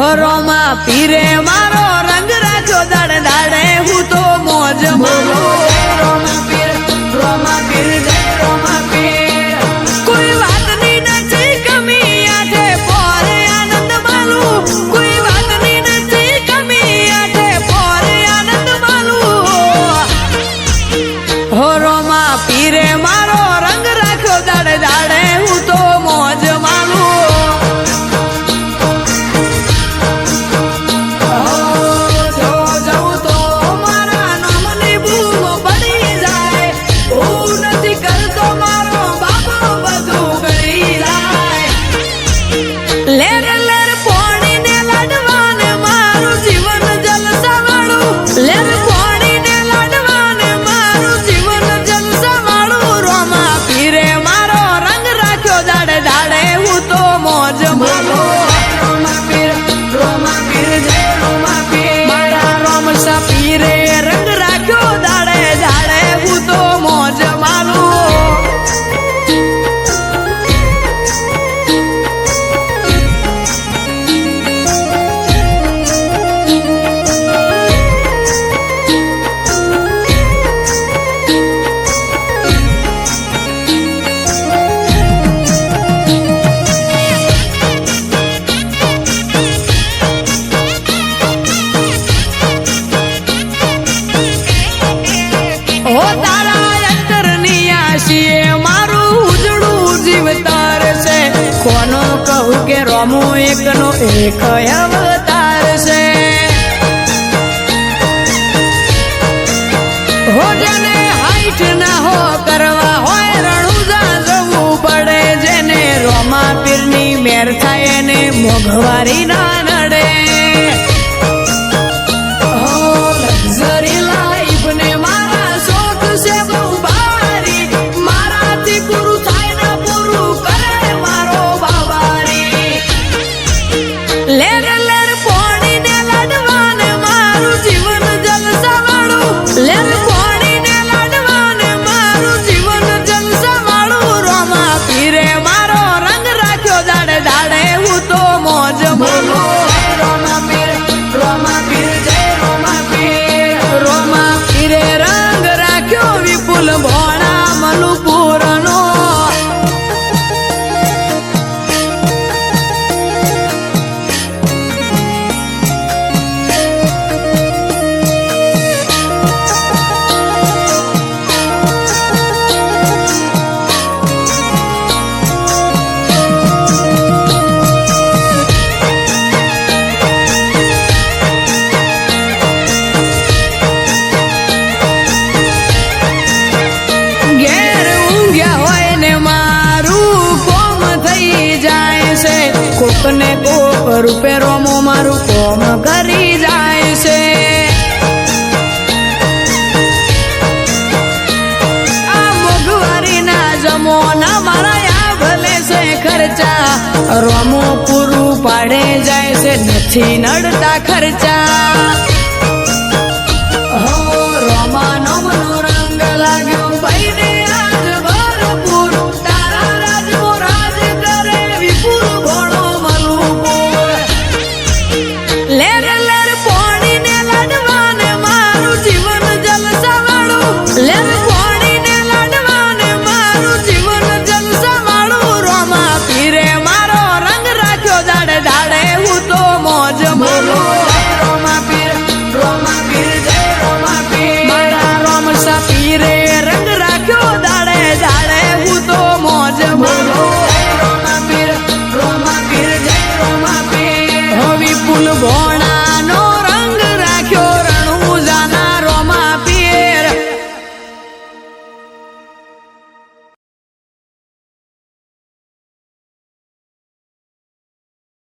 ઘરોમાં પીરે મારો રંગ રાખ્યો દાડે દાડે હું તો મોજ મોજ એક અવતાર છે હો જેને હાઈટ ના જવું પડે જેને રોમા પીરની એને મોઘવારી ના નડે કોક ને કોક રૂપે રોમો મારું કોમ કરી જાય છે. છે ખર્ચા. રોમો પૂરું પાડે જાય છે, નથી નડતા ખર્ચા.